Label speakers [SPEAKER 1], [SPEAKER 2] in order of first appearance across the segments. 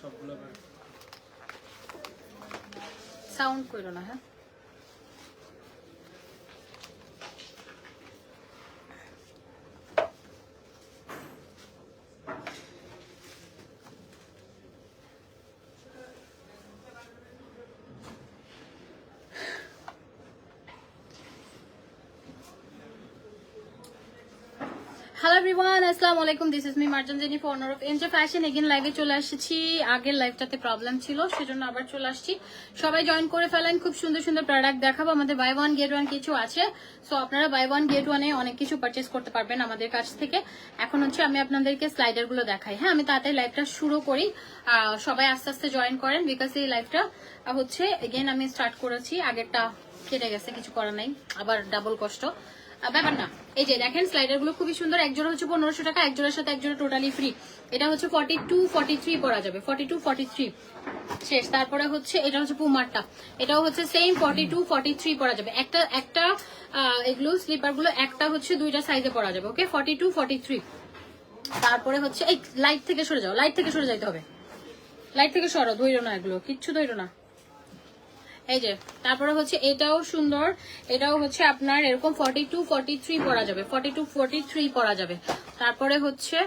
[SPEAKER 1] সবগুলো।
[SPEAKER 2] সাউন্ড করো না হ্যাঁ হ্যালো আসসালামু আলাইকুম this is me Marjan Jenny founder of NJ fashion again লাইভে চলে আসছি আগের লাইভটাতে প্রবলেম ছিল, সেজন্য আবার চলে আসছি। সবাই জয়েন করে ফেলেন, খুব সুন্দর সুন্দর প্রোডাক্ট দেখাবো। আমাদের বাই ওয়ান গেট ওয়ান কিছু আছে। সো আপনারা বাই ওয়ান গেট ওয়ানে অনেক কিছু পারচেস করতে পারবেন আমাদের কাছ থেকে। এখন হচ্ছে আমি আপনাদেরকে স্লাইডারগুলো দেখাই। হ্যাঁ আমি তাড়াতাড়ি লাইভটা শুরু করি। সবাই আস্তে আস্তে জয়েন করেন বিকজ এই লাইভটা হচ্ছে এগেন আমি স্টার্ট করেছি। আগেরটা কেটে গেছে, কিছু করার নাই। আবার ডাবল কষ্ট। ব্যাপার না। এই যে দেখেন স্লাইডারগুলো খুবই সুন্দর। এক জোড়া হচ্ছে পনেরোশো টাকা, এক জোড়ার সাথে এক জোড়া টোটালি ফ্রি এটা হচ্ছে ফর্টি টু ফর্টি থ্রি পরা যাবে। ফর্টি টু ফর্টি থ্রি শেষ। তারপরে হচ্ছে, এটা হচ্ছে পুমারটা এটাও হচ্ছে same forty two forty three পরা যাবে। একটা একটা এগুলো স্লিপারগুলো একটা হচ্ছে দুইটা সাইজে পরা যাবে okay forty two forty three তারপরে হচ্ছে, এই লাইট থেকে সরে যাও লাইট থেকে সরে যাইতে হবে। লাইট থেকে সরো ধৈর্য না এগুলো, কিচ্ছু ধৈর্য না। এই যে, তারপরে হচ্ছে এটাও সুন্দর। এটাও হচ্ছে আপনার এরকম ফর্টি টু ফর্টি থ্রি পরা যাবে। ফর্টি টু ফর্টি থ্রি পরা যাবে। তারপরে হচ্ছে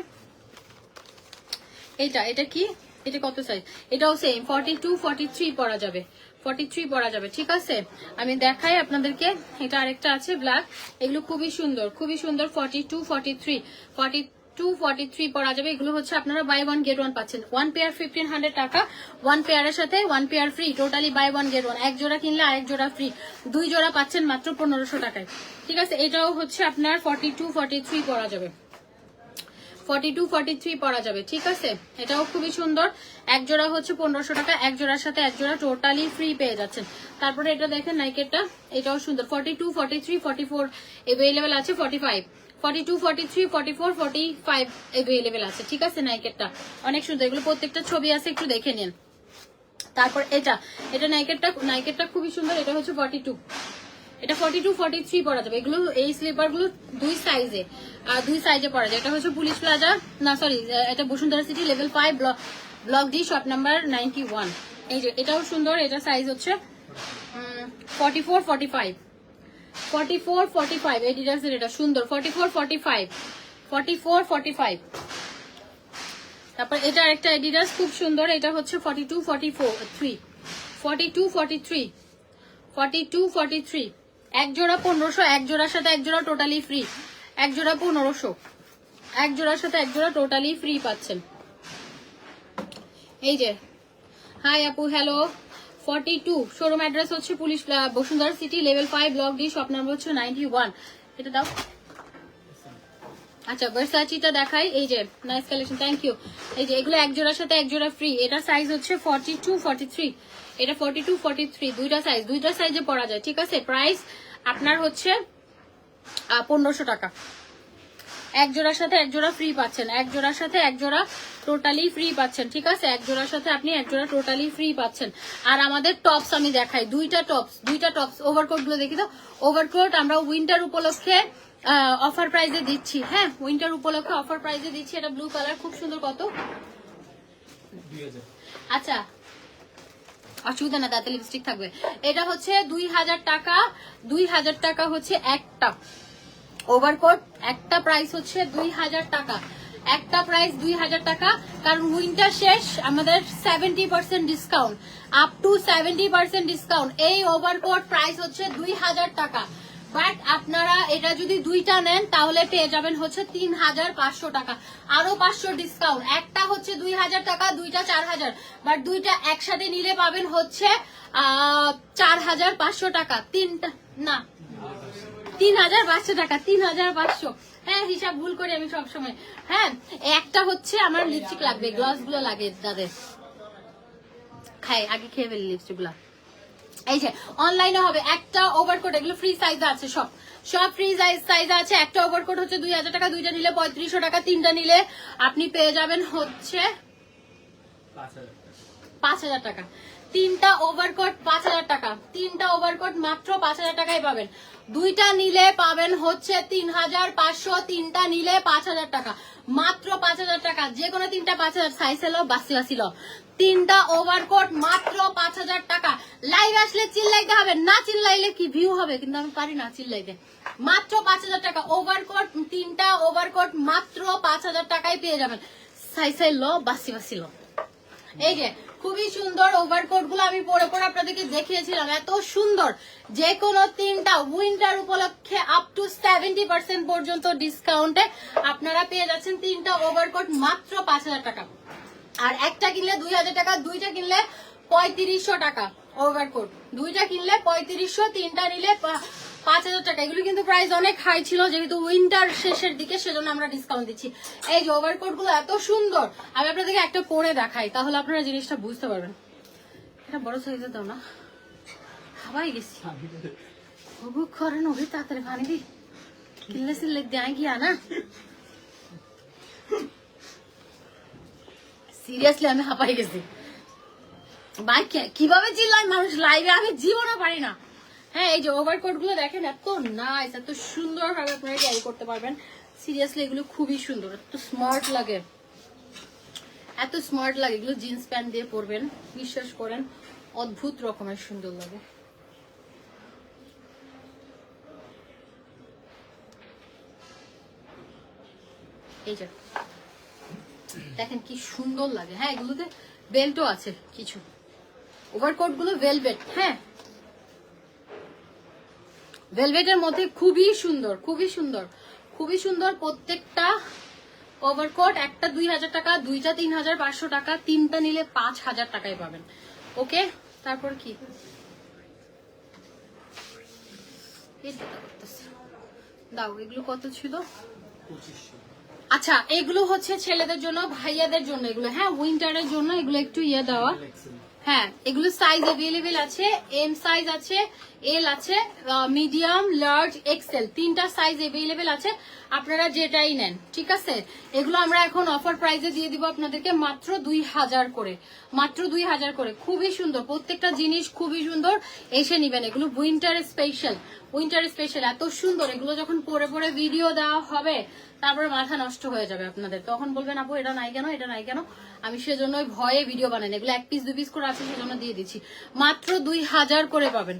[SPEAKER 2] এটা এটা কি? এটা কত সাইজ এটাও same forty two forty three পরা যাবে। ফর্টি থ্রি পরা যাবে, ঠিক আছে? আমি দেখাই আপনাদেরকে। এটা আরেকটা আছে ব্ল্যাক এগুলো খুবই সুন্দর খুবই সুন্দর forty two forty three forty two forty three পরা যাবে। এগুলো হচ্ছে আপনারা বাই ওয়ান গেট ওয়ান পাচ্ছেন। ওয়ান পেয়ার ফিফটিন হান্ড্রেড টাকা। ওয়ান পেয়ারের সাথে one pair free totally buy one get one এক জোড়া জোড়া ফ্রি দুই জোড়া পাচ্ছেন মাত্র পনেরোশো টাকায়। ঠিক আছে, এটাও হচ্ছে আপনার ফর্টি টু ফর্টি থ্রি পরা যাবে। টু থ্রি পরা যাবে, ঠিক আছে? এটাও খুবই সুন্দর। এক জোড়া হচ্ছে পনেরোশো টাকা, এক জোড়ার সাথে এক জোড়া টোটালি ফ্রি পেয়ে যাচ্ছেন। তারপরে এটা দেখেন নাইকেটটা এটাও সুন্দর। Forty two forty three forty four আছে forty five forty two forty three forty four forty five available আছে। ঠিক আছে নাইকেটটা অনেক সুন্দর। এগুলো প্রত্যেকটা ছবি আছে, একটু দেখে নিন। তারপর এটা এটা নাইকেটটা নাইকেটটা খুবই সুন্দর, এটা হচ্ছে ফর্টি টু এটা ফর্টি টু ফর্টি থ্রি পরা যাবে। এগুলো, এই স্লিপারগুলো দুই সাইজে দুই সাইজে পরা যায়। এটা হচ্ছে পুলিশ প্লাজা, না সরি এটা Bashundhara city level five block D shop number ninety one এই যে, এটাও সুন্দর, এটা সাইজ হচ্ছে forty four forty five forty four forty five এই এটা সুন্দর? Forty four forty five forty four forty five তারপর এটা একটা এডিডাস খুব সুন্দর, এটা হচ্ছে forty two forty four three forty two forty three forty two forty three এক জোড়া পনেরোশো, এক জোড়ার সাথে এক জোড়া টোটালি ফ্রি এক জোড়া পনেরোশো। এক জোড়ার সাথে এক জোড়া টোটালি ফ্রি পাচ্ছেন। এই যে। হাই আপু hello forty two showroom address হচ্ছে police Bashundhara city level five block D shop number হচ্ছে নাইনটি ওয়ান এটা দাও। আচ্ছা ভার্সাচিটা দেখাই। এই যে নাইস কালেকশন থ্যাংক ইউ এই যে, এগুলো এক জোড়ার সাথে এক জোড়া ফ্রি এটা সাইজ হচ্ছে ফর্টি টু ফর্টি থ্রি এটা ফর্টি টু ফর্টি থ্রি দুইটা সাইজ দুইটা সাইজে পড়া যায়, ঠিক আছে? প্রাইস আপনার হচ্ছে পনেরোশো টাকা। এক জোড়ার সাথে এক জোড়া ফ্রি পাচ্ছেন। এক জোড়ার সাথে এক জোড়া টোটালি ফ্রি পাচ্ছেন ঠিক আছে? এক জোড়ার সাথে আপনি এক জোড়া টোটালি ফ্রি পাচ্ছেন। আর আমাদের টপস আমি দেখাই দুইটা টপস দুইটা টপস ওভারকোটগুলো দেখি তো? ওভারকোট আমরা উইন্টার উপলক্ষে অফার প্রাইজে দিচ্ছি। হ্যাঁ উইন্টার উপলক্ষে অফার প্রাইজে দিচ্ছি। এটা ব্লু কালার খুব সুন্দর কত? আচ্ছা। অসুবিধা না তাতে লিপস্টিক থাকবে। এটা হচ্ছে দুই হাজার টাকা দুই হাজার টাকা হচ্ছে একটা। ওভারকোট একটা প্রাইস হচ্ছে দুই হাজার টাকা। একটা প্রাইস দুই হাজার টাকা, কারণ উইন্টার শেষ, আমাদের seventy percent discount up to seventy percent discount এই ওভারকোট প্রাইস হচ্ছে দুই হাজার টাকা। বাট আপনারা এটা যদি দুইটা নেন, তাহলে পেয়ে যাবেন হচ্ছে তিন হাজার পাঁচশো টাকা। আরও পাঁচশো ডিসকাউন্ট একটা হচ্ছে দুই হাজার টাকা, দুইটা চার হাজার। বাট দুইটা একসাথে নিলে পাবেন হচ্ছে চার হাজার পাঁচশো টাকা। তিনটা, না। তিন হাজার পাঁচশো টাকা তিন হাজার পাঁচশো। হ্যাঁ হিসাব ভুল করি আমি সবসময়। হ্যাঁ একটা হচ্ছে আমার লিপস্টিক লাগবে গ্লসগুলো লাগে তাদের। খাই আগে খেয়ে ফেলি লিপস্টিকগুলা এই যে অনলাইনে হবে একটা ওভারকোট এগুলো ফ্রি সাইজ আছে সব। সব ফ্রি সাইজ আছে একটা ওভারকোট হচ্ছে দুই হাজার টাকা দুইটা নিলে পঁয়ত্রিশশো টাকা তিনটা নিলে আপনি পেয়ে যাবেন হচ্ছে
[SPEAKER 1] পাঁচ হাজার টাকা।
[SPEAKER 2] তিনটা ওভারকোট পাঁচ হাজার টাকা। তিনটা ওভারকোট মাত্র পাঁচ হাজার টাকায় পাবেন। দুইটা নিলে পাবেন হচ্ছে তিন হাজার পাঁচশো, তিনটা নিলে পাঁচ হাজার টাকা। মাত্র পাঁচ হাজার টাকা। যে কোনো তিনটা পাঁচ হাজার সাইজ এলো বাসি বাসি লো। তিনটা ওভারকোট মাত্র পাঁচ হাজার টাকা। লাইভ আসলে চিল্লাইতে হবে, না চিল্লাইলে কি ভিউ হবে? কিন্তু আমি পারি না চিল্লাইতে। মাত্র পাঁচ হাজার টাকা। ওভারকোট তিনটা ওভারকোট মাত্র পাঁচ হাজার টাকায় পেয়ে যাবেন। সাইজ লো বাসি বাসি লো। এই যে, খুবই সুন্দর ওভারকোটগুলো আমি পরে পরে আপনাদেরকে দেখিয়েছিলাম। এত সুন্দর, যে কোনো তিনটা উইন্টার উপলক্ষে আপ টু সেভেন্টি পার্সেন্ট পর্যন্ত ডিসকাউন্টে আপনারা পেয়ে যাচ্ছেন তিনটা ওভারকোট মাত্র পাঁচ হাজার টাকা। আর একটা কিনলে দুই হাজার টাকা, দুইটা কিনলে পঁয়ত্রিশশো টাকা। ওভারকোট দুইটা কিনলে পঁয়ত্রিশশো, তিনটা নিলে পাঁচ হাজার টাকা। এগুলো কিন্তু প্রাইস অনেক হাই ছিল, যেহেতু উইন্টার শেষের দিকে সেজন্য আমরা ডিসকাউন্ট দিচ্ছি। এই যে ওভারকোটগুলো এত সুন্দর। আমি আপনাদেরকে একটা পরে দেখাই, তাহলে আপনারা জিনিসটা বুঝতে পারবেন। এটা বড় সাইজের দাও না। হাবাই গেছি। বুক করে তাড়াতাড়ি পানি দি। কিনলে দেয় গিয়া না। সিরিয়াসলি আমি হাঁপাই গেছি। কীভাবে মানুষ? লাইভে আমি পারি না। হ্যাঁ এই যে গুলো দেখেন, এত নাইস এত সুন্দর ভাবে আপনারা ক্যারি করতে পারবেন। সিরিয়াসলি এগুলো খুবই সুন্দর, এত স্মার্ট লাগে। এত স্মার্ট লাগে, এগুলো জিন্স প্যান্ট দিয়ে পরবেন, বিশ্বাস করেন, অদ্ভুত রকমের সুন্দর লাগে। এই যে, দেখেন কি সুন্দর লাগে। হ্যাঁ এগুলোতে বেল্টও আছে কিছু। ওভারকোটগুলো ভেলভেট হ্যাঁ ভেলভেটের মধ্যে খুবই সুন্দর খুবই সুন্দর খুবই সুন্দর প্রত্যেকটা ওভারকোট একটা দুই হাজার টাকা, দুইটা তিন হাজার পাঁচশো টাকা, তিনটা নিলে পাঁচ হাজার টাকায় পাবেন। ওকে? তারপর কি। দাও, এগুলো কত ছিল? আচ্ছা এগুলো হচ্ছে ছেলেদের জন্য, ভাইয়াদের জন্য এগুলো হ্যাঁ উইন্টারের জন্য এগুলো একটু ইয়ে দেওয়া। হ্যাঁ এগুলো সাইজ অ্যাভেলেবেল আছে এম সাইজ আছে এল আছে মিডিয়াম লার্জ এক্সেল তিনটা সাইজ অ্যাভেলেবেল আছে, আপনারা যেটাই নেন, ঠিক আছে? এগুলো আমরা এখন অফার প্রাইজে দিয়ে দিব আপনাদেরকে মাত্র দুই হাজার করে, মাত্র দুই হাজার করে, খুবই সুন্দর, প্রত্যেকটা জিনিস খুবই সুন্দর, এসে নিবেন, এগুলো উইন্টার স্পেশাল উইন্টার স্পেশাল এত সুন্দর এগুলো যখন পরে পরে ভিডিও দেওয়া হবে তারপরে মাথা নষ্ট হয়ে যাবে আপনাদের। তখন বলবেন আপু এটা নাই কেন এটা নাই কেন? আমি সেজন্য ওই ভয়ে ভিডিও বানাই এগুলো এক পিস দুই পিস করে আছে সেজন্য দিয়ে দিচ্ছি। মাত্র দুই হাজার করে পাবেন।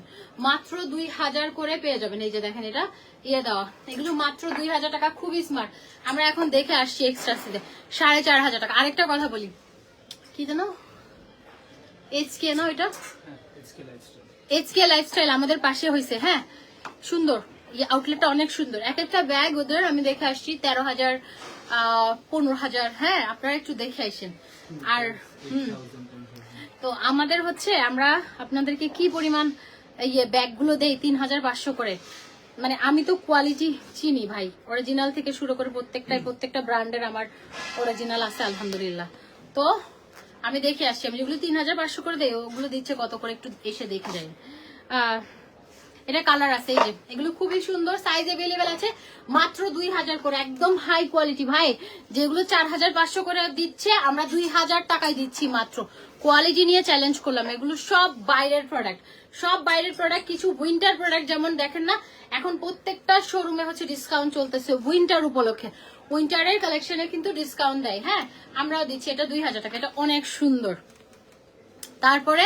[SPEAKER 2] মাত্র দুই হাজার করে পেয়ে যাবেন। এই যে দেখেন এটা ইয়ে দেওয়া। এগুলো মাত্র দুই হাজার টাকা খুবই স্মার্ট আমরা এখন দেখে আসছি এক্সট্রা সিতে সাড়ে চার হাজার টাকা। আরেকটা কথা বলি। কি যেন এইচ কে না
[SPEAKER 1] লাইফস্টাইল
[SPEAKER 2] এইচকে লাইফস্টাইল আমাদের পাশে হয়েছে হ্যাঁ? সুন্দর। আউটলেটটা অনেক সুন্দর। এক একটা ব্যাগ ওদের আমি দেখে আসছি, তেরো হাজার পনেরো হাজার। হ্যাঁ আপনারা একটু দেখে আসেন। আর, হুম। তো আমাদের হচ্ছে আমরা আপনাদেরকে কি পরিমাণ ইয়ে ব্যাগগুলো দেই, তিন হাজার পাঁচশো করে। মানে আমি তো কোয়ালিটি চিনি ভাই। অরিজিনাল থেকে শুরু করে প্রত্যেকটাই, প্রত্যেকটা ব্র্যান্ডের আমার অরিজিনাল আছে, আলহামদুলিল্লাহ। তো আমি দেখে আসছি। আমি যেগুলো তিন হাজার পাঁচশো করে দেই, ওগুলো দিচ্ছে কত করে একটু এসে দেখে যাই। এটা কালার আছে, এই যে। এগুলো খুবই সুন্দর সাইজ অ্যাভেলেবেল আছে, মাত্র দুই হাজার করে, একদম হাই কোয়ালিটি ভাই, যেগুলো চার হাজার পাঁচশো করে দিচ্ছে, আমরা দুই হাজার টাকায় দিচ্ছি মাত্র। কোয়ালিটি নিয়ে চ্যালেঞ্জ করলাম। এগুলো সব বাইরের প্রোডাক্ট সব বাইরের প্রোডাক্ট কিছু উইন্টার প্রোডাক্ট যেমন দেখেন না, এখন প্রত্যেকটা শোরুমে হচ্ছে ডিসকাউন্ট চলতেছে উইন্টার উপলক্ষে। উইন্টারের কালেকশনে কিন্তু ডিসকাউন্ট দেয় হ্যাঁ? আমরাও দিচ্ছি, এটা দুই হাজার টাকা, এটা অনেক সুন্দর। তারপরে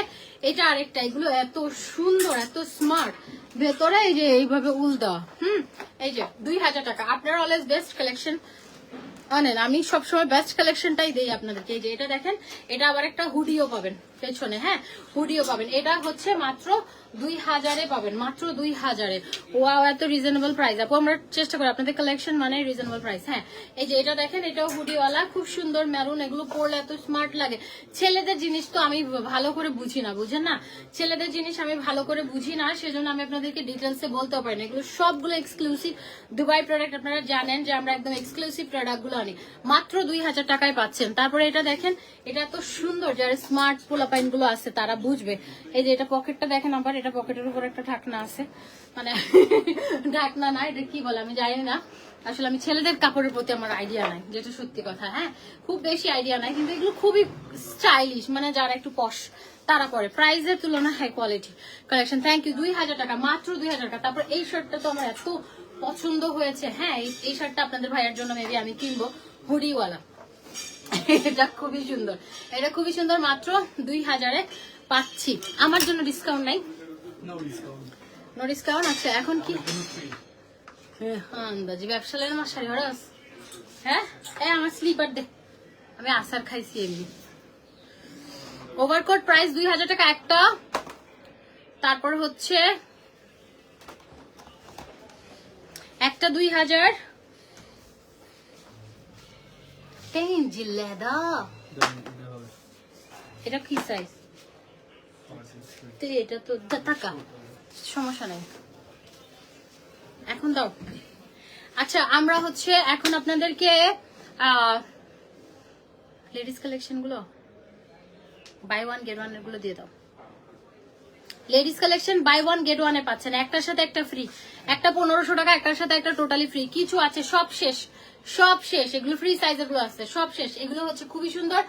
[SPEAKER 2] এটা আরেকটা, এগুলো এত সুন্দর, এত স্মার্ট ভেতরে এই যে এইভাবে উল দেওয়া, হম? এই যে, দুই হাজার টাকা। আপনারা অলওয়েজ বেস্ট কালেকশন আনেন, আমি সবসময় বেস্ট কালেকশনটাই দেই আপনাদেরকে। এই যে এটা দেখেন, এটা আবার একটা হুডিও পাবেন পেছনে হ্যাঁ? হুডিও পাবেন। এটা হচ্ছে মাত্র দুই হাজারে পাবেন, মাত্র দুই হাজারে। ওয়াও এত রিজনেবল প্রাইস আপু, আমরা চেষ্টা করি, আপনাদের কালেকশন মানে রিজনেবল প্রাইস হ্যাঁ? এই যে এটা দেখেন, এটাও হুডিওয়ালা খুব সুন্দর মেরুন এগুলো পরলে এত স্মার্ট লাগে। ছেলেদের জিনিস তো আমি ভালো করে বুঝি না, বুঝেন না? ছেলেদের জিনিস আমি ভালো করে বুঝি না, সেজন্য আমি আপনাদেরকে ডিটেলসে বলতেও পারি না। এগুলো সবগুলো এক্সক্লুসিভ দুবাই প্রোডাক্ট আপনারা জানেন যে আমরা একদম এক্সক্লুসিভ প্রোডাক্ট গুলো মাত্র দুই হাজার টাকায় পাচ্ছেন। তারপরে এটা দেখেন, এটা এত সুন্দর, যারা স্মার্ট পোলা পোলাপাইনগুলো আছে, তারা বুঝবে। এই যে এটা পকেটটা দেখেন আবার, এটা পকেটের উপর একটা ঢাকনা আছে। মানে ঢাকনা না, এটা কি বলে আমি জানি না। আসলে আমি ছেলেদের কাপড়ের প্রতি আমার আইডিয়া নাই, যেটা সত্যি কথা হ্যাঁ? খুব বেশি আইডিয়া নাই, কিন্তু এগুলো খুবই স্টাইলিশ মানে যারা একটু পশ তারা পরে। প্রাইসের তুলনায় high quality collection thank you দুই হাজার টাকা, মাত্র দুই হাজার টাকা। তারপর এই শার্টটা তো আমার এত পছন্দ হয়েছে। হ্যাঁ এই- শার্টটা আপনাদের ভাইয়ের জন্য মেবি আমি কিনবো। হুডিওয়ালা। এটা খুবই সুন্দর। এটা খুবই সুন্দর মাত্র দুই হাজারে পাচ্ছি। আমার জন্য ডিসকাউন্ট নাই। নো ডিসকাউন্ট আছে এখন কি? হ্যাঁ, আন্দাজি ব্যবসা লেন আমার শাড়ি হরস হ্যাঁ? এই আমার স্লিপার দে। আমি আসার খাইছি এমনি। ওভারকোট প্রাইস দুই হাজার টাকা একটা। তারপর হচ্ছে একটা দুই হাজার।
[SPEAKER 1] এটা
[SPEAKER 2] কি সাইজ এটা তো টাকা সমস্যা নাই। এখন দাও। আচ্ছা আমরা হচ্ছে এখন আপনাদেরকে লেডিস কালেকশনগুলো বাই ওয়ান গেট ওয়ানগুলো দিয়ে দাও। Ladies collection buy one get ওয়ানে পাচ্ছেন। একটার সাথে একটা ফ্রি একটা পনেরোশো টাকা, একটার সাথে একটা টোটালি ফ্রি কিছু আছে, সব শেষ। সব শেষ। এগুলো ফ্রি সাইজেরগুলো আছে। সব শেষ। এগুলো হচ্ছে খুবই সুন্দর।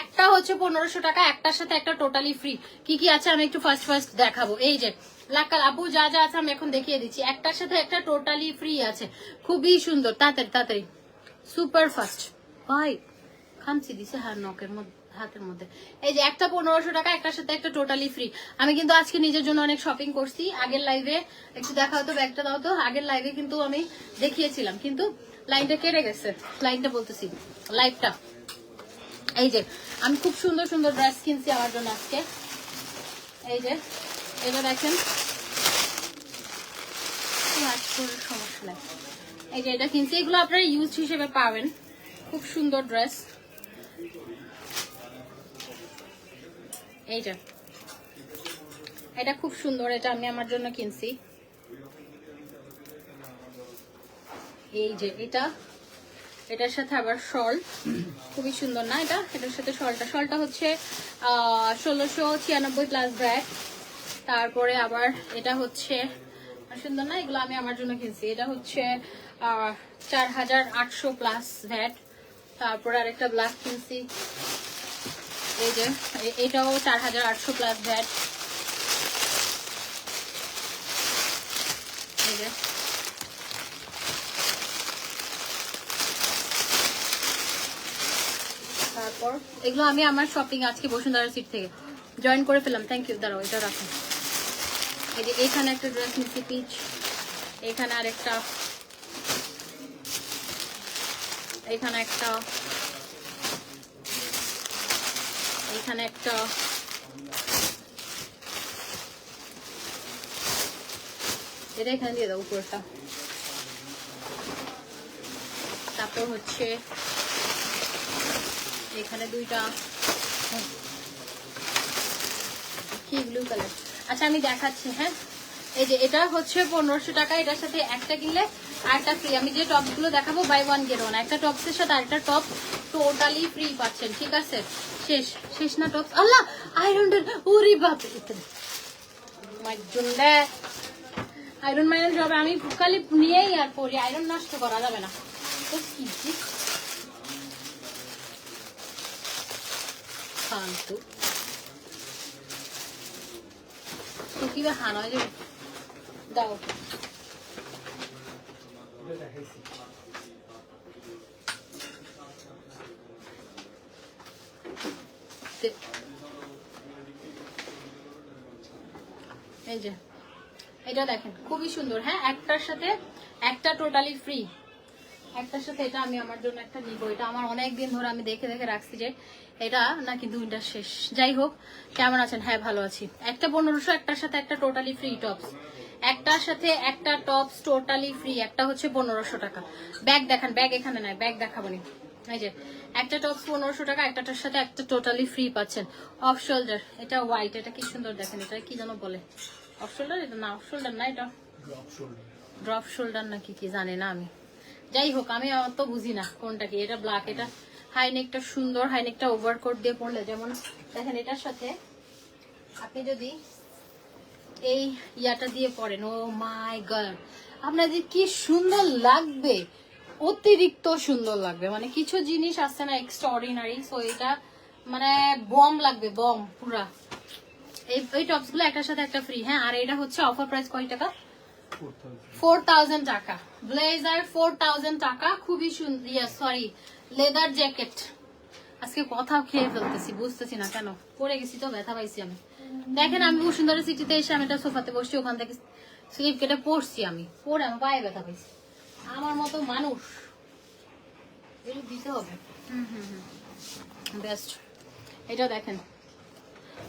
[SPEAKER 2] একটা হচ্ছে পনেরোশো টাকা, একটার সাথে একটা টোটালি ফ্রি কি কি আছে আমি একটু ফার্স্ট ফার্স্ট দেখাবো। এই যে লাকাল আপু যা যা আছে আমি এখন দেখিয়ে দিচ্ছি। একটার সাথে একটা টোটালি ফ্রি আছে। খুবই সুন্দর। তাড়াতাড়ি তাড়াতাড়ি। সুপার ফাস্ট ভাই, খামচি দিছে হার নকের মধ্যে। হাতের মধ্যে। এই যে একটা পনেরোশো টাকা, একটার সাথে একটা টোটালি ফ্রি আমি কিন্তু আজকে নিজের জন্য অনেক শপিং করছি। আগের লাইভে একটু দেখা হতো, ব্যাগটা দাও তো। আগের লাইভে কিন্তু আমি দেখিয়েছিলাম। কিন্তু লাইনটা কেটে গেছে। লাইনটা বলতেছি লাইভটা এই যে, আমি খুব সুন্দর সুন্দর ড্রেস কিনছি আমার জন্য আজকে। এই যে, এবার দেখেন। সমস্যা নাই। এই যে এটা কিনছি। এগুলো আপনারা ইউজ হিসেবে পাবেন। খুব সুন্দর ড্রেস এইটা এটা খুব সুন্দর, এটা আমি আমার জন্য কিনছি। এই যে এটা। এটার সাথে আবার শল। খুবই সুন্দর না এটা? এটার সাথে শলটা। শলটা হচ্ছে ষোলোশো ছিয়ানব্বই প্লাস ব্র্যাক তারপরে আবার এটা হচ্ছে, সুন্দর না? এগুলো আমি আমার জন্য কিনছি। এটা হচ্ছে চার হাজার আটশো প্লাস ভ্যাট তারপরে আরেকটা ব্ল্যাক কিনছি। এই যে এটাও চার হাজার আটশো প্লাস ভ্যাট এই যে। তারপর, এগুলো আমি আমার শপিং আজকে বসুন্ধরা সিট থেকে জয়েন করে ফেললাম। থ্যাংক ইউ দাঁড়াও, এটা রাখুন এই যে, এখানে একটা ড্রেস নিচ্ছি পিচ এখানে আরেকটা, এখানে একটা এখানে একটা এটা এখানে দিয়ে দাও উপরটা। তারপর হচ্ছে এখানে দুইটা কি ব্লু কালার আচ্ছা আমি দেখাচ্ছি হ্যাঁ? এই যে এটা হচ্ছে পনেরোশো টাকা, এটার সাথে একটা কিনলে আরেকটা ফ্রি আমি যে টপসগুলো দেখাবো বাই ওয়ান গেট ওয়ান একটা টপসের সাথে আরেকটা টপ টোটালি ফ্রি পাচ্ছেন, ঠিক আছে? শেষ শেষ না টপস আল্লাহ আয়রন উরি বাপ আয়রন মাইরন সব আমি খালি নিয়েই আর পরি আয়রন নষ্ট করা যাবে না। তো কি হানা যাবে দাও। এই যে, এটা দেখেন, খুবই সুন্দর। হ্যাঁ একটার সাথে, একটা টোটালি ফ্রি একটার সাথে এটা আমি আমার জন্য একটা নিব। এটা আমার অনেক দিন ধরে আমি দেখে দেখে রাখছি যে এটা নাকি দুইটা শেষ। যাই হোক, কেমন আছেন? হ্যাঁ ভালো আছি। একটা পনেরোশো, একটার সাথে একটা টোটালি ফ্রি টপস একটার সাথে একটা টপস টোটালি ফ্রি একটা হচ্ছে পনেরোশো টাকা। ব্যাগ দেখান ব্যাগ এখানে নাই ব্যাগ দেখাবো নি। এই যে একটা টপস পনেরোশো টাকা একটাটার সাথে একটা টোটালি ফ্রি পাচ্ছেন। অফ শোল্ডার এটা হোয়াইট এটা কি সুন্দর দেখেন এটা কি যেন বলে? অফ শোল্ডার এটা না অফ শোল্ডার না এটা. ড্রপ শোল্ডার নাকি কি জানি না আমি। যাই হোক আমি অত বুঝি না কোনটা কি এটা ব্ল্যাক এটা হাইনেকটা সুন্দর হাইনেকটা ওভারকোট দিয়ে পড়লে যেমন দেখেন এটার সাথে আপনি যদি এই ইয়াটা দিয়ে পরেন ও মাই গড। আপনাদের কি সুন্দর লাগবে? অতিরিক্ত সুন্দর লাগবে। মানে কিছু জিনিস আসছে না এক্সট্রা অর্ডিনারি সো এটা মানে বম লাগবে বম পুরা। এই এই টপসগুলো একটার সাথে একটা ফ্রি হ্যাঁ? আর এটা হচ্ছে অফার প্রাইস কয় টাকা?
[SPEAKER 1] ফোর থাউজেন্ড
[SPEAKER 2] টাকা। ব্লেজার ফোর থাউজেন্ড টাকা খুবই সুন্দর ইয়া সরি লেদার জ্যাকেট আজকে কথা খেয়ে ফেলতেছি বুঝতেছি না কেন। পরে গেছি তো ব্যথা পাইছি আমি। দেখেন আমি বসুন্ধরা সিটিতে এসে আমি একটা সোফাতে বসছি ওখান থেকে স্লিপ কেটে পড়ছি আমি। পরে আমার পায়ে ব্যথা পাইছি আমার মতো মানুষ। এগুলো দিতে হবে। হুম হুম হুম। বেস্ট। এটা দেখেন।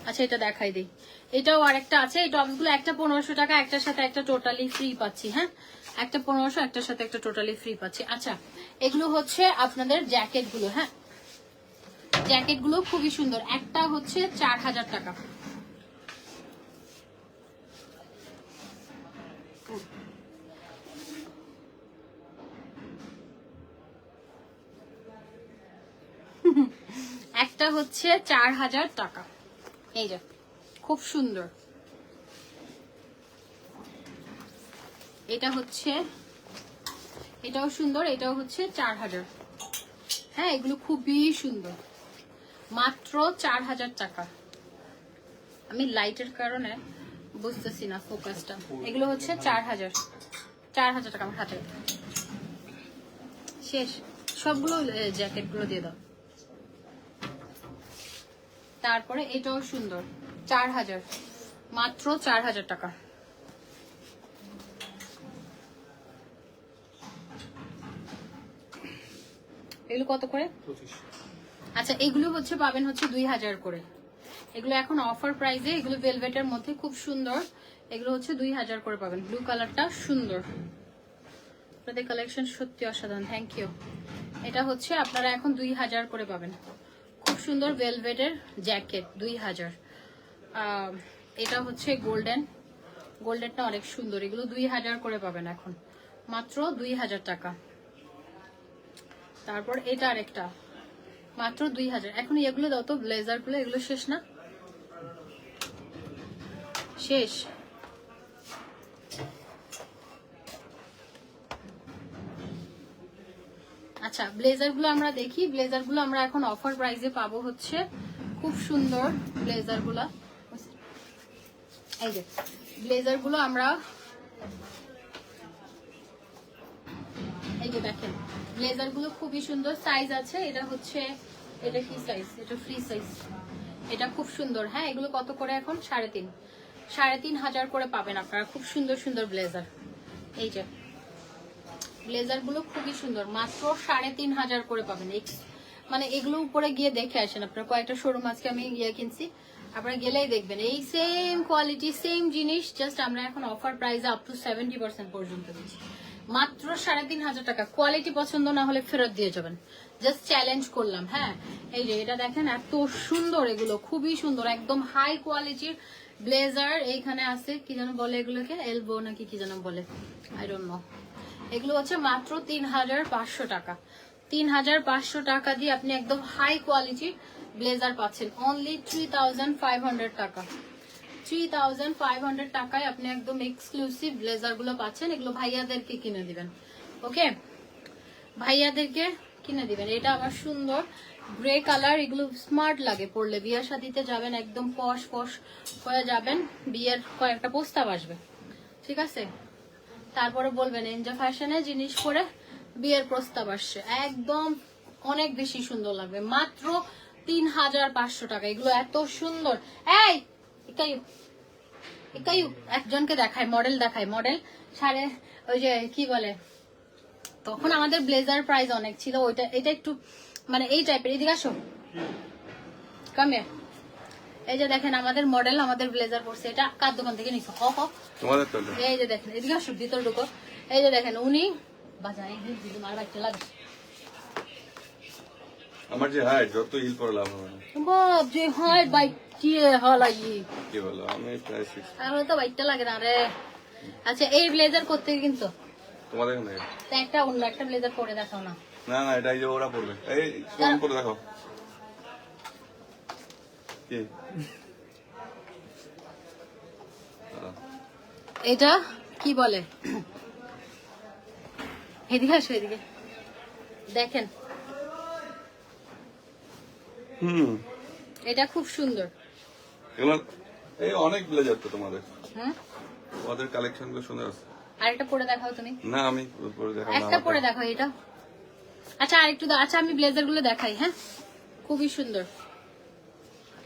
[SPEAKER 2] আচ্ছা এটা দেখাই দিই। এটাও আরেকটা আছে। এই টপসগুলো একটা পনেরোশো টাকা একটার সাথে একটা টোটালি ফ্রি পাচ্ছি হ্যাঁ? একটা পনেরোশো একটার সাথে একটা টোটালি ফ্রি পাচ্ছি। আচ্ছা এগুলো হচ্ছে আপনাদের জ্যাকেটগুলো হ্যাঁ? জ্যাকেটগুলো খুবই সুন্দর। একটা হচ্ছে চার হাজার টাকা। একটা হচ্ছে চার হাজার টাকা। এই যে, খুব সুন্দর। এটা হচ্ছে, এটাও সুন্দর, এটাও হচ্ছে চার হাজার। হ্যাঁ এগুলো খুবই সুন্দর। মাত্র চার হাজার টাকা। আমি লাইটের কারণে বুঝতেছি না ফোকাসটা এগুলো হচ্ছে চার হাজার। চার হাজার টাকা আমার হাতে। শেষ। সবগুলো জ্যাকেটগুলো দিয়ে দাও। তারপরে এটাও সুন্দর। চার হাজার। মাত্র চার হাজার টাকা। এগুলো কত করে? আচ্ছা এগুলো হচ্ছে পাবেন হচ্ছে দুই হাজার করে। এগুলো এখন অফার প্রাইসে এগুলো ভেলভেটের মধ্যে খুব সুন্দর। এগুলো হচ্ছে দুই হাজার করে পাবেন। ব্লু কালারটা সুন্দর। আপনাদের কালেকশন সত্যি অসাধারণ। থ্যাংক ইউ এটা হচ্ছে আপনারা এখন দুই হাজার করে পাবেন। খুব সুন্দর ভেলভেটের জ্যাকেট দুই হাজার। এটা হচ্ছে গোল্ডেন গোল্ডেনটা অনেক সুন্দর। এগুলো দুই হাজার করে পাবেন এখন। মাত্র দুই হাজার টাকা। তারপর এটা আরেকটা। মাত্র দুই হাজার। এখন এগুলো দাও তো ব্লেজারগুলো, এগুলো শেষ না? শেষ। আচ্ছা ব্লেজারগুলো আমরা দেখি। ব্লেজারগুলো আমরা এখন অফার প্রাইসে পাবো হচ্ছে খুব সুন্দর ব্লেজারগুলা ব্লেজারগুলো আমরা এই যে দেখেন খুবই সুন্দর। সাইজ আছে, এটা হচ্ছে, এটা কি সাইজ? এটা ফ্রি সাইজ। এটা খুব সুন্দর। হ্যাঁ এগুলো কত করে এখন? সাড়ে তিন। সাড়ে তিন হাজার করে পাবেন আপনারা। খুব সুন্দর সুন্দর ব্লেজার। এই যে ব্লেজারগুলো খুবই সুন্দর। মাত্র সাড়ে তিন হাজার করে পাবেন। মানে এগুলো উপরে গিয়ে দেখে আসেন আপনারা। কয়েকটা শোরুম আজকে আমি ইয়ে কিনছি। আপনারা গেলেই দেখবেন। এই সেম কোয়ালিটি সেম জিনিস জাস্ট আমরা এখন offer price up to seventy percent পর্যন্ত দিচ্ছি। মাত্র সাড়ে তিন হাজার টাকা। কোয়ালিটি পছন্দ না হলে ফেরত দিয়ে যাবেন। জাস্ট চ্যালেঞ্জ করলাম হ্যাঁ? এই যে এটা দেখেন, এত সুন্দর এগুলো, খুবই সুন্দর, একদম হাই কোয়ালিটির ব্লেজার এইখানে আছে, কি যেন বলে এগুলোকে? এলবো নাকি কি যেন বলে? আই ডোন্ট নো এগুলো হচ্ছে মাত্র তিন হাজার পাঁচশো টাকা। তিন হাজার পাঁচশো টাকা দিয়ে আপনি একদম হাই কোয়ালিটির ব্লেজার পাচ্ছেন। Only three thousand five hundred টাকা। থ্রি থাউজেন্ড ফাইভ হান্ড্রেড টাকায় আপনি একদম এক্সক্লুসিভ ব্লেজারগুলো পাচ্ছেন, এগুলো ভাইয়াদেরকে কিনে দিবেন। ওকে ভাইয়াদেরকে কিনে দিবেন। এটা আবার সুন্দর। গ্রে কালার এগুলো স্মার্ট লাগে পরলে। বিয়ের শাদিতে যাবেন, একদম পশ পশ করে যাবেন। বিয়ের কয়েকটা প্রস্তাব আসবে। ঠিক আছে? তারপরে বলবেন এনজা ফ্যাশনে জিনিস পরে বিয়ের প্রস্তাব আসছে। একদম অনেক বেশি সুন্দর লাগবে। মাত্র তিন হাজার পাঁচশো টাকা। এগুলো এত সুন্দর। এই ইকাইউ একজনকে দেখায় মডেল দেখায় মডেল সাড়ে ওই যে কি বলে তখন আমাদের ব্লেজার প্রাইস অনেক ছিল ওইটা এটা একটু মানে এই টাইপের এদিকে আসো। কামে এই যে দেখেন আমাদের মডেল আমাদের ব্লেজার পড়ছে এটা কার দোকান থেকে নিছো? হ হ। এই যে দেখেন এদিকে আসো ভিতর ঢুকো। এই যে দেখেন উনি বাজায় দিদি তোমার বাচ্চা লাগে
[SPEAKER 3] আমার যে হাইট যত হিল পরে লাভ হবে না।
[SPEAKER 2] বাপ যে বাইক কি হলাই
[SPEAKER 3] কি বলো আমি প্রায় সিক্স
[SPEAKER 2] আমার তো বাইকটা লাগে না রে। আচ্ছা এই ব্লেজার করতে কিন্তু?
[SPEAKER 3] তোমাদের এখানে?
[SPEAKER 2] একটা অন্য একটা ব্লেজার পরে দেখাও না।
[SPEAKER 3] না না এটা এই যে ওরা পড়বে এই করে দেখো কি?
[SPEAKER 2] এটা কি বলে? এদিকে আসো এদিকে। দেখেন।
[SPEAKER 3] হুম।
[SPEAKER 2] এটা খুব সুন্দর।
[SPEAKER 3] এই অনেক ব্লেজার তো তোমাদের।
[SPEAKER 2] হুম।
[SPEAKER 3] ওদের কালেকশনগুলো সুন্দর আছে।
[SPEAKER 2] আর একটা পরে দেখাও তুমি।
[SPEAKER 3] না আমি পরে দেখাবো
[SPEAKER 2] একটা পরে দেখো এটা। আচ্ছা আরেকটু। আচ্ছা আমি ব্লেজারগুলো দেখাই হ্যাঁ? খুবই সুন্দর।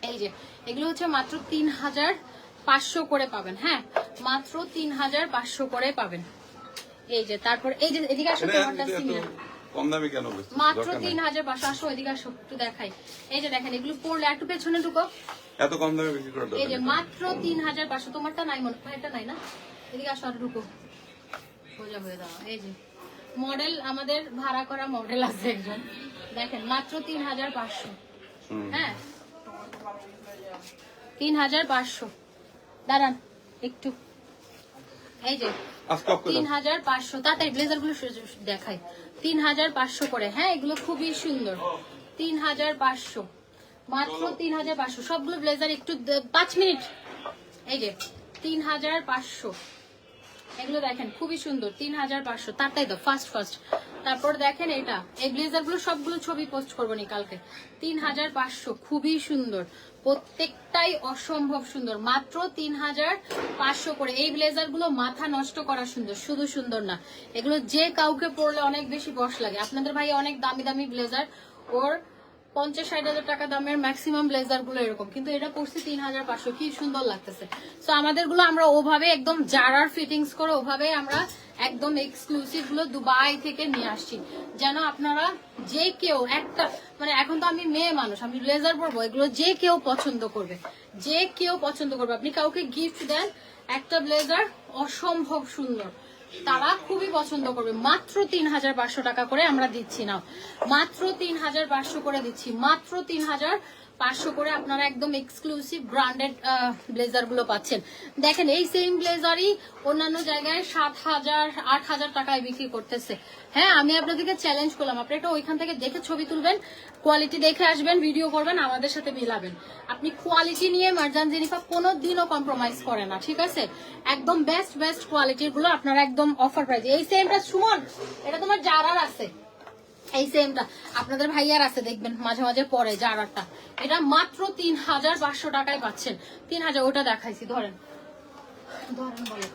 [SPEAKER 2] এই যে এগুলো হচ্ছে মাত্র তিন হাজার পাঁচশো করে পাবেন হ্যাঁ? মাত্র তিন হাজার পাঁচশো করে পাবেন। এই যে তারপর এই যে এদিকে আসো
[SPEAKER 3] এটা
[SPEAKER 2] তোমারটা সিমিলার
[SPEAKER 3] কম দামি কেন?
[SPEAKER 2] মাত্র তিন। হাজার পাঁচশো আসো এদিকে আসো একটু দেখাই। এই যে দেখেন এগুলো পড়লে একটু পেছনে ঢুকো।
[SPEAKER 3] এত কম দামে বিক্রি করার
[SPEAKER 2] এই যে মাত্র তিন হাজার পাঁচশো তোমারটা নাই মনে হয় এটা নাই না? এদিকে আসো আর ঢুকো। সোজা হয়ে দাও এই যে। মডেল আমাদের ভাড়া করা মডেল আছে একজন। দেখেন মাত্র তিন হাজার পাঁচশো। হ্যাঁ? তিন হাজার পাঁচশো। দাঁড়ান একটু। এই যে
[SPEAKER 3] আজকে অফ করে
[SPEAKER 2] তিন হাজার পাঁচশো তাড়াতাড়ি ব্লেজারগুলো দেখাই। তিন হাজার পাঁচশো করে হ্যাঁ এগুলো খুবই সুন্দর। তিন হাজার পাঁচশো মাত্র তিন হাজার পাঁচশো সবগুলো ব্লেজার একটু পাঁচ মিনিট। এই যে তিন হাজার পাঁচশো। এগুলো দেখেন খুবই সুন্দর তিন হাজার পাঁচশো। তাড়াতাড়ি ফার্স্ট ফার্স্ট তারপর দেখেন এটা এই ব্লেজারগুলো সবগুলো ছবি পোস্ট করব নি কালকে। তিন হাজার পাঁচশো খুবই সুন্দর। প্রত্যেকটাই অসম্ভব সুন্দর। মাত্র তিন হাজার পাঁচশো করে। এই ব্লেজারগুলো মাথা নষ্ট করা সুন্দর, শুধু সুন্দর না। এগুলো যে কাউকে পরলে অনেক বেশি বস লাগে। আপনাদের ভাই অনেক দামি দামি ব্লেজার ওর পঞ্চাশ, ষাট হাজার টাকা দামের ম্যাক্সিমাম ব্লেজারগুলো এরকম। কিন্তু এটা পড়ছে তিন হাজার পাঁচশো। কি সুন্দর লাগতেছে। তো আমাদেরগুলো আমরা ওভাবে একদম জারার ফিটিংস করে ওভাবে আমরা একদম এক্সক্লুসিভগুলো দুবাই থেকে নিয়ে আসছি। যেন আপনারা যে কেউ একটা মানে এখন তো আমি মেয়ে মানুষ, আমি ব্লেজার পরবো, এগুলো যে কেউ পছন্দ করবে। যে কেউ পছন্দ করবে। আপনি কাউকে গিফট দেন, একটা ব্লেজার অসম্ভব সুন্দর। তারা খুবই পছন্দ করবে। মাত্র তিন হাজার পাঁচশো টাকা করে আমরা দিচ্ছি। না মাত্র তিন হাজার পাঁচশো করে দিচ্ছি। মাত্র তিন হাজার পাঁচশো করে আপনারা একদম এক্সক্লুসিভ ব্র্যান্ডেড ব্লেজারগুলো পাচ্ছেন। দেখেন, এই সেম ব্লেজারই অন্যান্য জায়গায় সাত হাজার, আট হাজার টাকায় বিক্রি করতেছে। হ্যাঁ আমি আপনাদেরকে চ্যালেঞ্জ করলাম। আপনি এটা ওইখান থেকে দেখে ছবি তুলবেন কোয়ালিটি দেখে আসবেন ভিডিও করবেন, আমাদের সাথে মিলাবেন। আপনি কোয়ালিটি নিয়ে মার্জান জেনিফা কোনো দিনও কম্প্রোমাইজ করে না, ঠিক আছে? একদম বেস্ট বেস্ট কোয়ালিটিরগুলো আপনারা একদম অফার প্রাইস এই সেমটা সুমন, এটা তোমার জারার আছে। এই সেমটা আপনাদের ভাইয়ার আছে, দেখবেন, মাঝে মাঝে পরে জারারটা এটা মাত্র তিন হাজার পাঁচশো টাকায় পাচ্ছেন। তিন হাজার, ওটা দেখাইছি, ধরেন। ধরেন বলো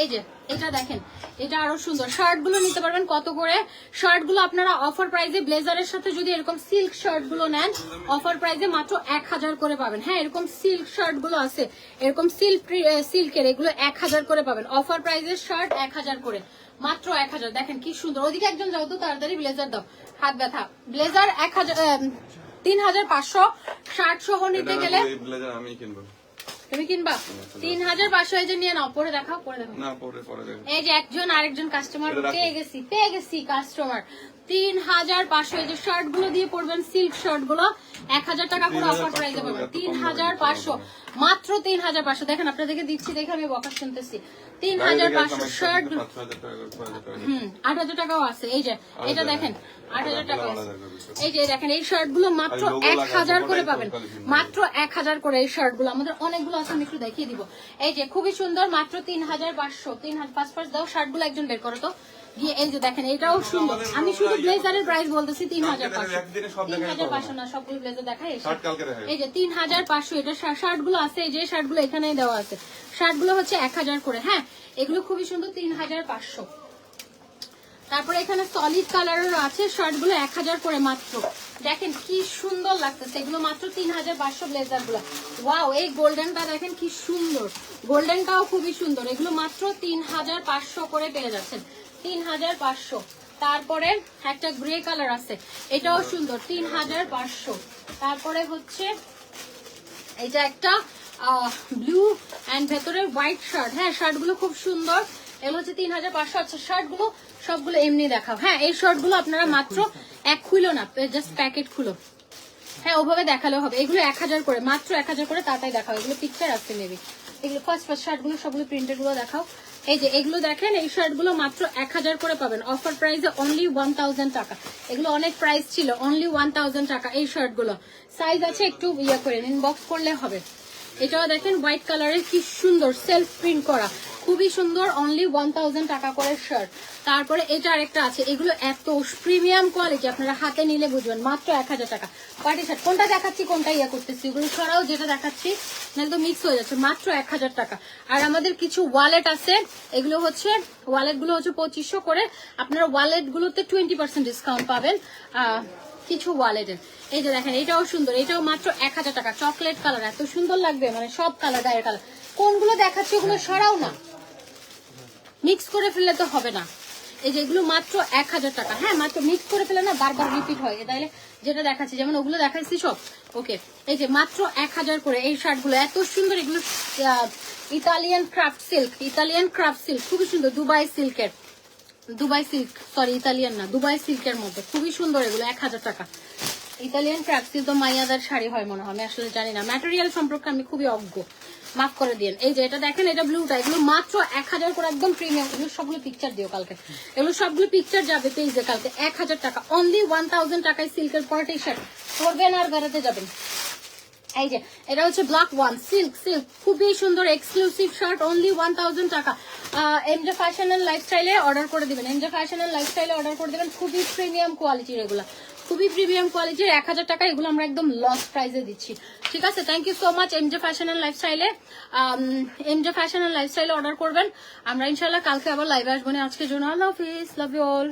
[SPEAKER 2] এই যে, এটা দেখেন, এটা আরও সুন্দর। শার্টগুলো নিতে পারবেন, কত করে? শার্টগুলো আপনারা অফার প্রাইজে ব্লেজারের সাথে যদি এরকম সিল্ক শার্টগুলো নেন অফার প্রাইজে মাত্র এক হাজার করে পাবেন। হ্যাঁ এরকম সিল্ক শার্টগুলো আছে। এরকম সিল্ক সিল্কের এগুলো এক হাজার করে পাবেন। অফার প্রাইজের শার্ট এক হাজার করে। মাত্র এক হাজার। দেখেন কি সুন্দর। ওদিকে একজন যাও তো তাড়াতাড়ি ব্লেজার দাও। হাত ব্যথা। ব্লেজার এক হাজার তিন হাজার পাঁচশো শার্ট সহ নিতে গেলে
[SPEAKER 3] এই আমি কিনবো।
[SPEAKER 2] তুমি কিনবা? তিন হাজার পাঁচশো। এই যে নিয়ে নাও পরে দেখাও পরে দেখাও।
[SPEAKER 3] না পরে পরে দেখো
[SPEAKER 2] এই যে একজন আরেকজন কাস্টমার পেয়ে গেছি পেয়ে গেছি কাস্টমার তিন হাজার পাঁচশো এই যে শার্টগুলো দিয়ে পড়বেন সিল্ক শার্টগুলো এক হাজার টাকা করে অফার
[SPEAKER 3] 3,500
[SPEAKER 2] প্রাইসে পাবেন। তিন হাজার পাঁচশো মাত্র তিন হাজার পাঁচশো। দেখেন আপনাদেরকে দিচ্ছি দেখে আমি বকা শুনতেছি। তিন হাজার পাঁচশো। হুম আট হাজার টাকাও আছে এই যে এটা দেখেন আট হাজার টাকা আছে। এই যে দেখেন এই শার্টগুলো মাত্র এক হাজার করে পাবেন। মাত্র এক হাজার করে এই শার্টগুলো আমাদের অনেকগুলো আছে আমি একটু দেখিয়ে দিব। এই যে খুবই সুন্দর মাত্র তিন হাজার পাঁচশো তিন হাজার পাঁচ পাঁচ দাও শার্টগুলো একজন বের করো তো। গিয়ে এই যে দেখেন এটাও সুন্দর। আমি শুধু ব্লেজারের প্রাইস বলতেছি তিন হাজার পাঁচশো। তিন হাজার পাঁচশো না সবগুলো ব্লেজার দেখাই
[SPEAKER 3] শার্ট কালকে দেখাই।
[SPEAKER 2] এই যে তিন হাজার পাঁচশো এটা শার্টগুলো আছে এই যে শার্টগুলো এখানেই দেওয়া আছে। শার্টগুলো হচ্ছে এক হাজার করে হ্যাঁ? এগুলো খুবই সুন্দর তিন হাজার পাঁচশো। তারপরে এখানে সলিড কালারের আছে শার্টগুলো এক হাজার করে মাত্র। দেখেন কি সুন্দর লাগতেছে এগুলো মাত্র তিন হাজার পাঁচশো ব্লেজারগুলো ওয়াও এই গোল্ডেনটা দেখেন কি সুন্দর। গোল্ডেনটাও খুবই সুন্দর এগুলো মাত্র তিন হাজার পাঁচশো করে পেয়ে যাচ্ছেন। তিন হাজার পাঁচশো। তারপরে একটা গ্রে কালার আছে, এটাও সুন্দর তিন হাজার পাঁচশো। তারপরে হচ্ছে এটা একটা ব্লু অ্যান্ড ভেতরে হোয়াইট শার্ট হ্যাঁ শার্টগুলো খুব সুন্দর। এগুলো হচ্ছে তিন হাজার পাঁচশো। আচ্ছা শার্টগুলো সবগুলো এমনি দেখাও। হ্যাঁ এই শার্টগুলো আপনারা মাত্র এক খুলো না জাস্ট প্যাকেট খুলো। হ্যাঁ ওভাবে দেখালেও হবে। এগুলো এক হাজার করে, মাত্র এক হাজার করে তাড়াতাড়ি দেখাও। এগুলো পিকচার আসছে মেবি এগুলো ফার্স্ট ফার্স্ট শার্টগুলো সবগুলো প্রিন্টেডগুলো দেখাও। এই যে, এগুলো দেখেন, এই শার্টগুলো মাত্র এক হাজার করে পাবেন। অফার প্রাইসে অনলি ওয়ান থাউজেন্ড টাকা। এগুলো অনেক প্রাইস ছিল অনলি ওয়ান টাকা এই শার্টগুলো সাইজ আছে একটু ইয়ে করে ইনবক্স করলে হবে। এটাও দেখেন হোয়াইট কালারের কি সুন্দর সেলফ প্রিন্ট করা। খুবই সুন্দর অনলি ওয়ান টাকা করে শার্ট তারপরে এটা আরেকটা আছে, এগুলো এত প্রিমিয়াম কোয়ালিটি আপনারা হাতে নিলে বুঝবেন, মাত্র এক হাজার টাকা। পার্টি শার্ট কোনটা দেখাচ্ছি, কোনটা ইয়ে করতেছি? এগুলো ছড়াও যেটা দেখাচ্ছি একদম মিক্স হয়ে যাচ্ছে, মাত্র এক হাজার টাকা। আর আমাদের কিছু ওয়ালেট আছে, এগুলো হচ্ছে ওয়ালেটগুলো হচ্ছে পঁচিশশো করে, আপনারা ওয়ালেট গুলোতে টোয়েন্টি পার্সেন্ট ডিসকাউন্ট পাবেন। কিছু ওয়ালেটের এই যে দেখেন, এটাও সুন্দর, এটাও মাত্র এক হাজার টাকা। চকলেট কালার এত সুন্দর লাগবে মানে সব কালার গায়ের কালার কোনগুলো দেখাচ্ছি ওগুলো সরাও না। মিক্স করে ফেললে তো হবে না। এই যে এগুলো মাত্র এক হাজার টাকা। হ্যাঁ মাত্র মিক্স করে ফেলে না, বারবার রিপিট হয়। তাইলে যেটা দেখাচ্ছি, যেমন ওগুলো দেখাচ্ছি সব। ওকে এই যে মাত্র এক হাজার করে এই শার্টগুলো এত সুন্দর এগুলো Italian craft silk Italian craft silk খুবই সুন্দর দুবাই সিল্কের দুবাই সিল্ক সরি ইতালিয়ান না, দুবাই সিল্কের মধ্যে, খুবই সুন্দর এগুলো, এক হাজার টাকা। ইতালিয়ান ক্রাফট তো মাইয়াদার শাড়ি হয় মনে হয়, আমি আসলে জানি না। ম্যাটেরিয়াল সম্পর্কে আমি খুবই অজ্ঞ। মাফ করে দিন এই যে এটা দেখেন, এটা ব্লুটা এগুলো মাত্র এক হাজার করে একদম প্রিমিয়াম এগুলো সবগুলো পিকচার দিও কালকে। এগুলো সবগুলো পিকচার যাবে পেজে কালকে, এক হাজার টাকা। অনলি ওয়ান থাউজেন্ড টাকায় সিল্কের পর টি শার্ট পরবেন আর বেড়াতে যাবেন। এই যে, এটা হচ্ছে ব্ল্যাক ওয়ান সিল্ক সিল্ক খুবই সুন্দর exclusive shirt only one thousand টাকা। এমজে ফ্যাশন এন্ড লাইফস্টাইলে অর্ডার করে দিবেন এমজে ফ্যাশন এন্ড লাইফস্টাইলে অর্ডার করে দিবেন, খুবই প্রিমিয়াম কোয়ালিটির এগুলো। খুবই প্রিমিয়াম কোয়ালিটির এক হাজার টাকা এগুলো আমরা একদম লস প্রাইসে দিচ্ছি। ঠিক আছে? Thank you so much MJ fashion and লাইফস্টাইলে এমজে ফ্যাশন এন্ড লাইফস্টাইলে অর্ডার করবেন। আমরা ইনশাল্লাহ কালকে আবার লাইভে আসব আজকের জন্য আল্লাহ হাফিজ লাভ ইউ অল